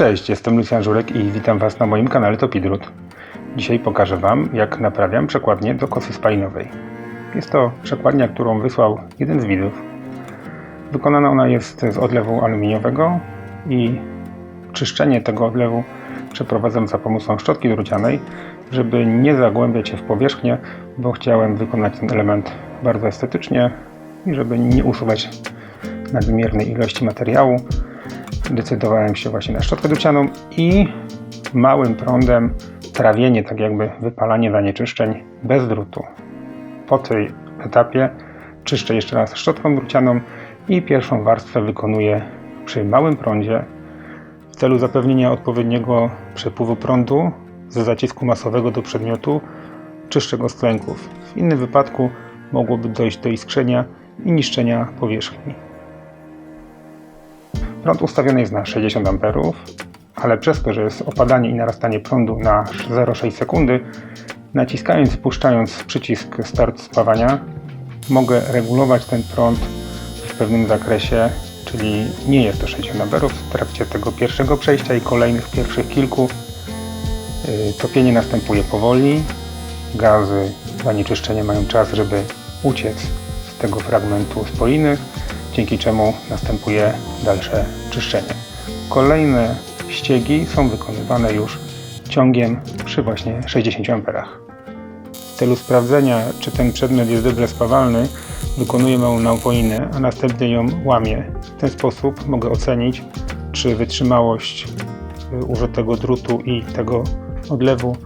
Cześć, jestem Lucjan Żurek i witam Was na moim kanale Topidrut. Dzisiaj pokażę Wam, jak naprawiam przekładnię do kosy spalinowej. Jest to przekładnia, którą wysłał jeden z widzów. Wykonana ona jest z odlewu aluminiowego i czyszczenie tego odlewu przeprowadzam za pomocą szczotki drucianej, żeby nie zagłębiać się w powierzchnię, bo chciałem wykonać ten element bardzo estetycznie i żeby nie usuwać nadmiernej ilości materiału decydowałem się właśnie na szczotkę drucianą i małym prądem trawienie, tak jakby wypalanie zanieczyszczeń bez drutu. Po tej etapie czyszczę jeszcze raz szczotką drucianą i pierwszą warstwę wykonuję przy małym prądzie w celu zapewnienia odpowiedniego przepływu prądu ze zacisku masowego do przedmiotu czyszczę go z. W innym wypadku mogłoby dojść do iskrzenia i niszczenia powierzchni. Prąd ustawiony jest na 60 A, ale przez to, że jest opadanie i narastanie prądu na 0,6 sekundy, naciskając i puszczając przycisk start spawania, mogę regulować ten prąd w pewnym zakresie, czyli nie jest to 60 A. W trakcie tego pierwszego przejścia i kolejnych pierwszych kilku yy, topienie następuje powoli, gazy zanieczyszczenia mają czas, żeby uciec z tego fragmentu spoliny, dzięki czemu następuje dalsze czyszczenie. Kolejne ściegi są wykonywane już ciągiem przy właśnie 60 A. W celu sprawdzenia, czy ten przedmiot jest dobrze spawalny, wykonuję małą napoinę, a następnie ją łamię. W ten sposób mogę ocenić, czy wytrzymałość y, użytego drutu i tego odlewu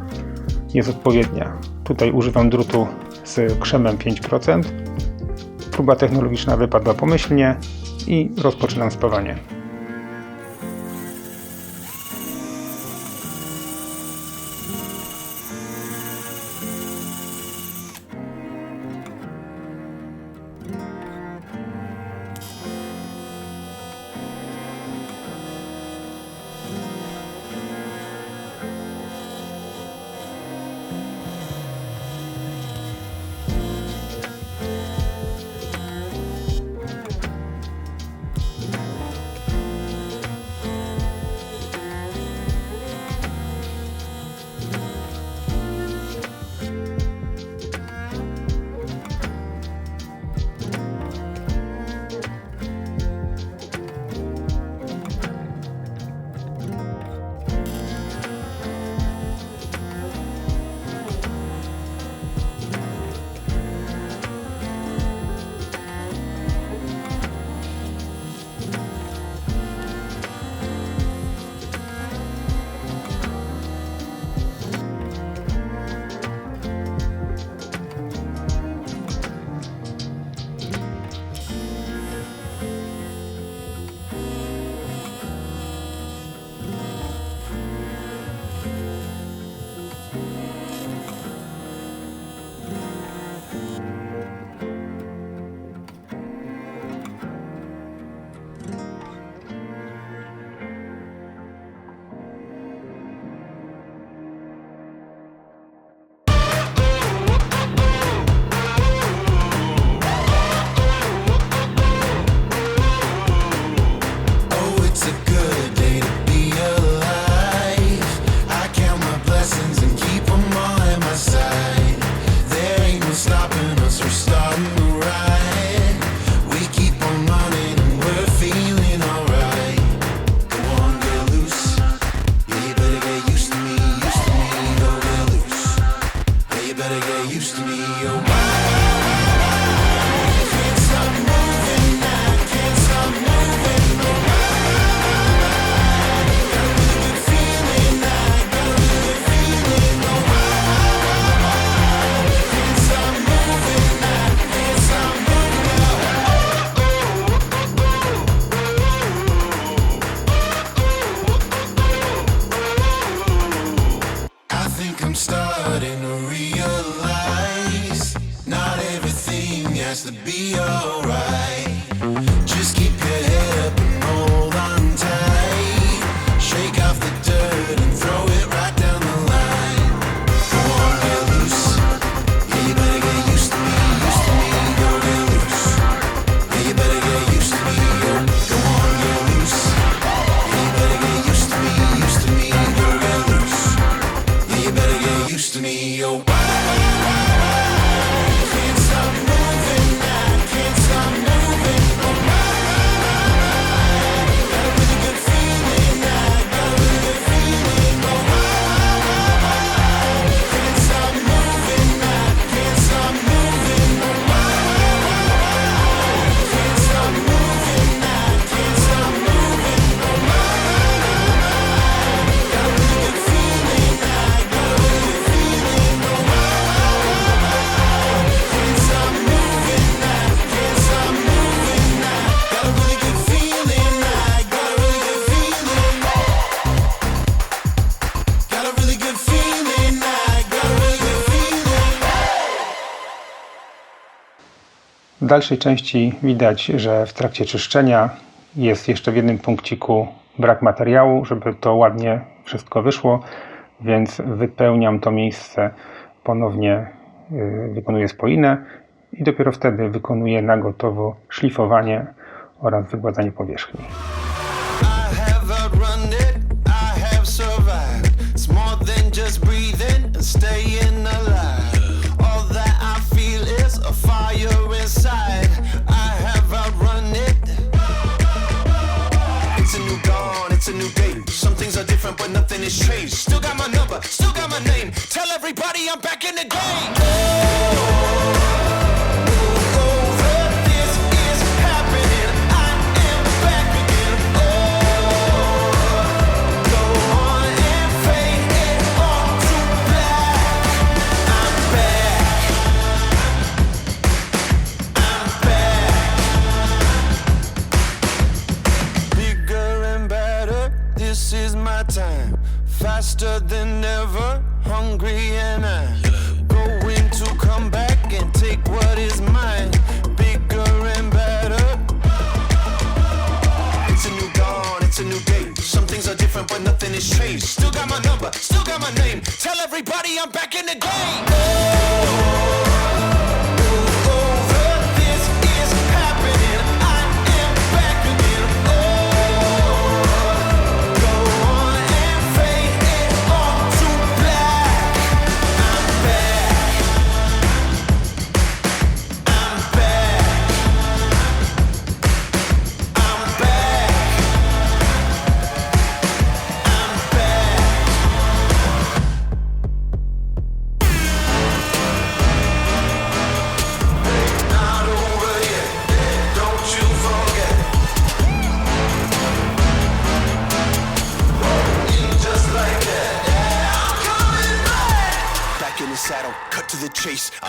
jest odpowiednia. Tutaj używam drutu z krzemem 5%. Próba technologiczna wypadła pomyślnie i rozpoczynam spawanie. Realize not everything has to be alright. W dalszej części widać, że w trakcie czyszczenia jest jeszcze w jednym punkciku brak materiału, żeby to ładnie wszystko wyszło, więc wypełniam to miejsce ponownie, y, wykonuję spoinę i dopiero wtedy wykonuję na gotowo szlifowanie oraz wygładzanie powierzchni. Staying alive. All that I feel is a fire inside. I have outrun it. It's a new dawn, it's a new day. Some things are different, but nothing has changed. Still got my number, still got my name. Tell everybody I'm back in the game. Is my time. Faster than ever, hungry and I'm going to come back and take what is mine. Bigger and better. It's a new dawn, it's a new day. Some things are different, but nothing has changed. Still got my number, still got my name. Tell everybody I'm back in the game.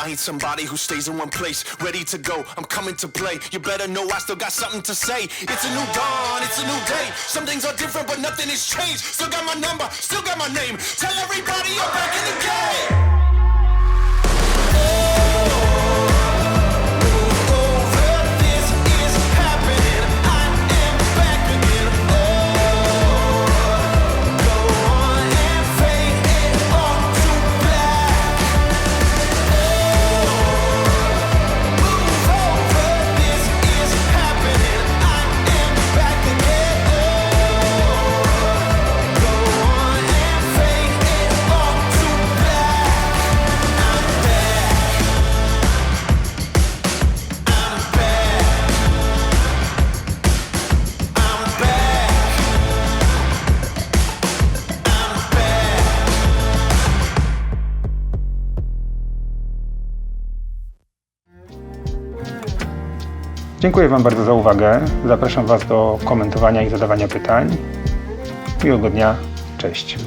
I ain't somebody who stays in one place. Ready to go, I'm coming to play. You better know I still got something to say. It's a new dawn, it's a new day. Some things are different, but nothing has changed. Still got my number, still got my name. Tell everybody I'm back in the game. Dziękuję Wam bardzo za uwagę. Zapraszam Was do komentowania i zadawania pytań. Miłego dnia. Cześć.